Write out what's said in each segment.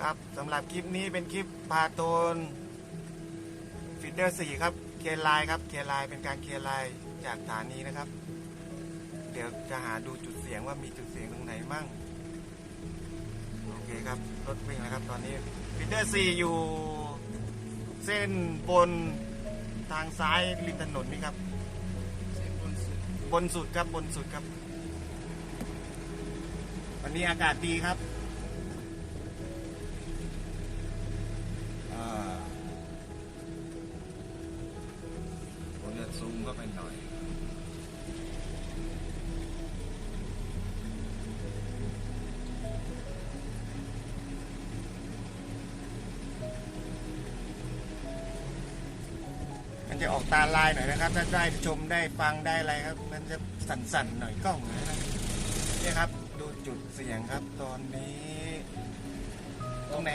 ครับสำหรับคลิปนี้เป็นคลิปพาโตนฟีดเดอร์สี่ครับเคลียร์ไลน์ครับเคลียร์ไลน์เป็นการเคลียร์ไลน์จากสถานีนะครับ เดี๋ยวจะหาดูจุดเสียงว่ามีจุดเสียงตรงไหนมั่งโอเคครับรถวิ่งแล้วครับ ตอนนี้ฟีดเดอร์สี่อยู่ เส้นบนทางซ้ายริมถนนนี่ครับบนสุดบนสุดครับบนสุดครับ วันนี้อากาศดีครับ ซูมเข้าไปหน่อยมันจะออกตาลายหน่อยนะครับ ถ้าได้ชมได้ฟังได้อะไรครับ มันจะสั่นๆหน่อยกล้องนะครับนี่ครับ ดูจุดเสียงครับ ตอนนี้ ตรงไหน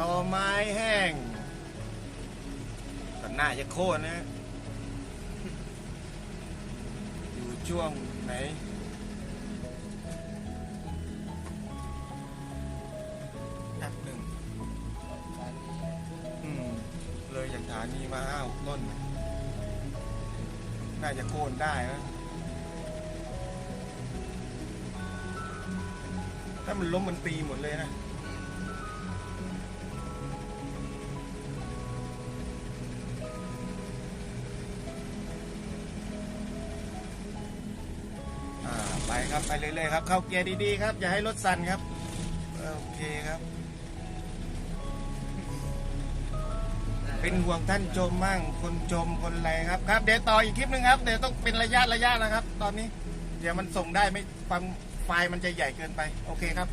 ตอไม้แห้งแต่หน้าจะโค่นนะ อยู่ ช่วงไหนแป๊บหนึ่งตอนนี้อืม เลยจากฐานีมาห้าหกต้น น่าจะโค่นได้นะถ้ามันล้มมันตีหมดเลยนะ ครับไปเรื่อยๆครับเข้าเกียร์ดีๆครับ อย่าให้รถสั่นครับโอเคครับ เป็นห่วงท่านชมมั่งคนชมคนอะไรครับครับ เดี๋ยวต่ออีกคลิปหนึ่งครับเดี๋ยวต้องเป็นระยะระยะนะครับ ตอนนี้ เดี๋ยวมันส่งได้ไม่ฟังไฟล์มันจะใหญ่เกินไป โอเคครับ